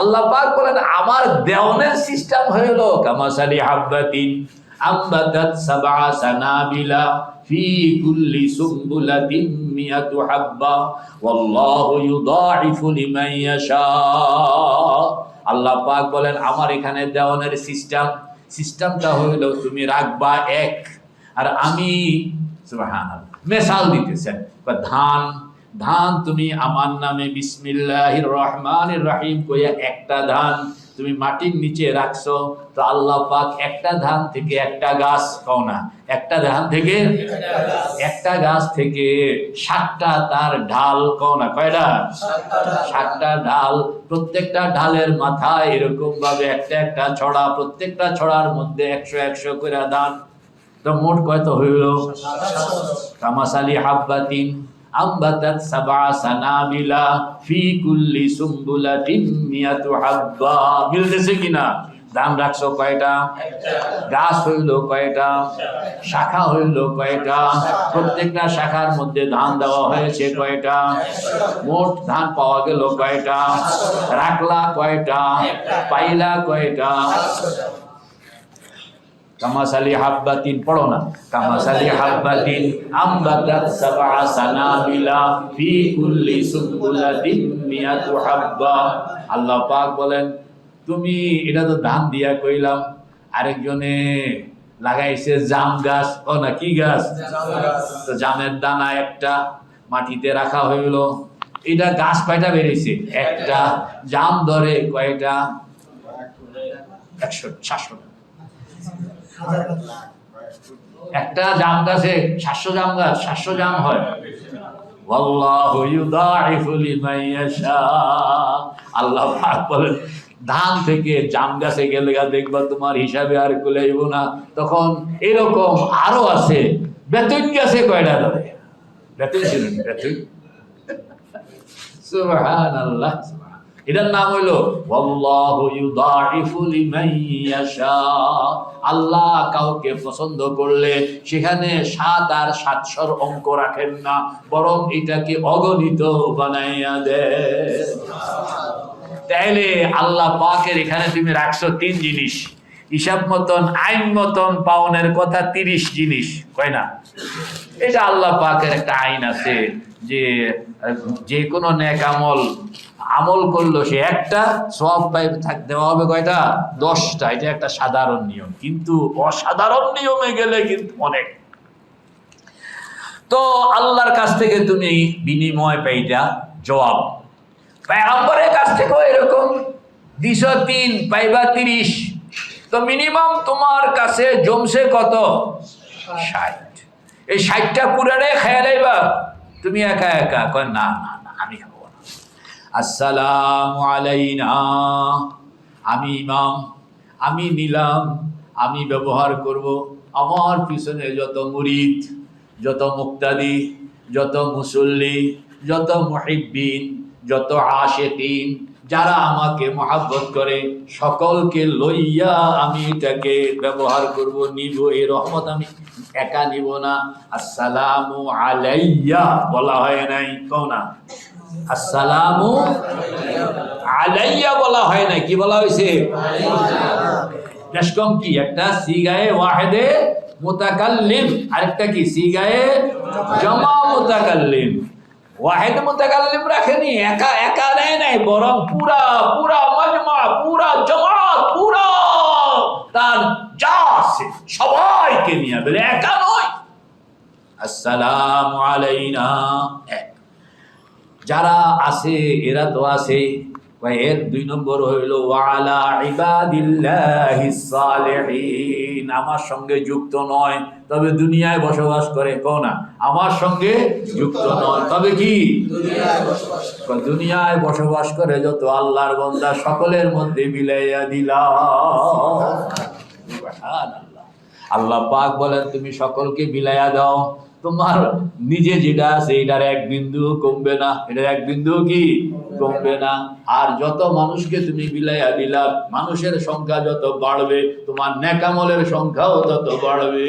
আল্লাহ পাক বলেন, আমার দেওয়ানের সিস্টেম হইল কামাসালি হাব্বাতিন আম্বাতাত সাবআ সানাবিলা ফি কুল্লি সুম্বুলাতিন মিয়াতু হাব্বা ওয়াল্লাহু ইউদাইফু লিমান ইয়াশা। আল্লাহ পাক বলেন, আমার এখানে দেওয়ানের সিস্টেম, সিস্টেমটা হইল তুমি রাখবা এক, আর আমি, সুবহানাল্লাহ, মেসাল দিতেছেন ধান ধান তুমি আমার নামে বিসমিল্লাহির রহমানির রহিম কইয়া একটা ধান তুমি মাটির নিচে রাখছো তো আল্লাহ পাক একটা ধান থেকে একটা গাছ কও না একটা ধান থেকে একটা গাছ থেকে সাতটা তার ঢাল কও না কয়টা সাতটা ঢাল প্রত্যেকটা ঢালের মাথায় এরকম ভাবে একটা একটা ছড়া প্রত্যেকটা ছড়ার মধ্যে একশো একশো করে দান তো মোট কয়তো হইল কামাসালি হাব্বাতিন আম্বাতাত সাবআ সানাবিলা ফি কুল্লি সুম্বুলাতিন মিয়াতু হাব্বা। মিলতেছে কিনা? ধান রাখছো কয়টা? গাছ হইল কয়টা? শাখা হইল কয়টা? প্রত্যেকটা শাখার মধ্যে ধান দেওয়া হয়েছে কয়টা? মোট ধান পাওয়া গেল কয়টা? রাখলা কয়টা? পাইলা কয়টা? কামাসালি হাব্বাতিন পড়ো না কামাসালি হাব্বাতিন আম্বাতাত সাবআ সানাবিলা ফি কুল্লি সুবুলাতিন মিয়াতু হাব্বা আল্লাহ পাক বলেন তুমি এটা তো ধান দিয়া কইলাম আরেকজনে লাগাইছে জাম গাছ। ও না কি গাছ? তো জামের দানা একটা মাটিতে রাখা হইল। এটা গাছ কয়টা বেরিয়েছে? একটা। জাম ধরে কয়টা? একশো সাতশো একটা জাম গাছে সাতশো জাম গাছ, সাতশো জাম হয়। আল্লাহ বলেন, ধান থেকে জাম গাছে গেলে দেখবা তোমার হিসাবে আর কুলাইব না। তখন এরকম আরও আছে, বেতন গাছে কয়টা বেতন ছিল বেতন। সুবহানাল্লাহ। এটার নাম হইল আল্লাহ কাউকে পছন্দ করলে সেখানে সাত আর সাতশোর অঙ্ক রাখেন না, বরং এটাকে অগণিত বানাইয়া দেয় তাইলে আল্লাহ পাকের এখানে তুমি রাখছো তিন জিনিস। হিসাব মতন, আইন মতন, পাওনের কথা তিরিশ জিনিস। কয় না? এটা আল্লাহ পাকের একটা আইন আছে। যে যে কোনো নেক আমল আমল করল সে একটা সব পাই থাক, দেওয়া হবে কয়টা? দশটা। এটা একটা সাধারণ নিয়ম। কিন্তু অসাধারণ নিয়মে গেলে কিন্তু অনেক। তো আল্লাহর কাছ থেকে তুমি বিনিময় পাইটা জবাব। পেগম্বরের কাছ থেকেও এরকম। দুশো তিন, পাইবা তিরিশ। তো মিনিমাম তোমার কাছে জমছে কত? ষাট। এই ষাটটা পুরারে খেয়ালাইবা তুমি একা একা কয়, না না না, আমি হব না। আসসালাম আলাইনা। আমি ইমাম। আমি নিলাম। আমি ব্যবহার করব। আমার পিছনে যত মুরিদ, যত মুক্তাদি, যত মুসল্লি, যত মুহিব্বিন, যত আশেকিন যারা আমাকে মহাব্বত করে, সকলকে লইয়া আমি এটাকে ব্যবহার করব। নিব এই রহমত আমি। একা নিব না। আসসালামু আলাইয়া বলা হয় নাই, কও না। আসসালামু আলাইয়া বলা হয় নাই, কি বলা হয়েছে রেশকম কি? একটা সিগায়ে ওয়াহেদে মুতাকাল্লিম। আরেকটা কি? সিগায়ে জমা মুতাকাল্লিম। ওয়াহেদ মুতাকাল্লিম রাখেনি, একা একা নেয় নাই, বরং পুরা পুরা মজমা, পুরা জমাত, পুরা তার যা আছে সবাইকে নিয়ে বলে একা নয়। আসসালামু আলাইনা। এক যারা আছে, এরা তো আছে। এর দুই নম্বর হইল ওয়ালা ইবাদিল্লাহিস সালিহিন। আমার সঙ্গে যুক্ত নয় তবে দুনিয়ায় বসবাস করে কও না। আমার সঙ্গে যুক্ত নয় তবে কি? দুনিয়ায় বসবাস করে। যত আল্লাহর বন্দা সকলের মধ্যে মিলাইয়া দিলাম। আল্লাহ পাক বলেন তুমি সকলকে বিলাইয়া দাও। তোমার নিজে যেটা আছে এটার এক বিন্দু কমবে না। এটার এক বিন্দু কি? কমবে না। আর যত মানুষকে তুমি বিলাইয়া দিলা, মানুষের সংখ্যা যত বাড়বে, তোমার নেকামলের সংখ্যাও তত বাড়বে।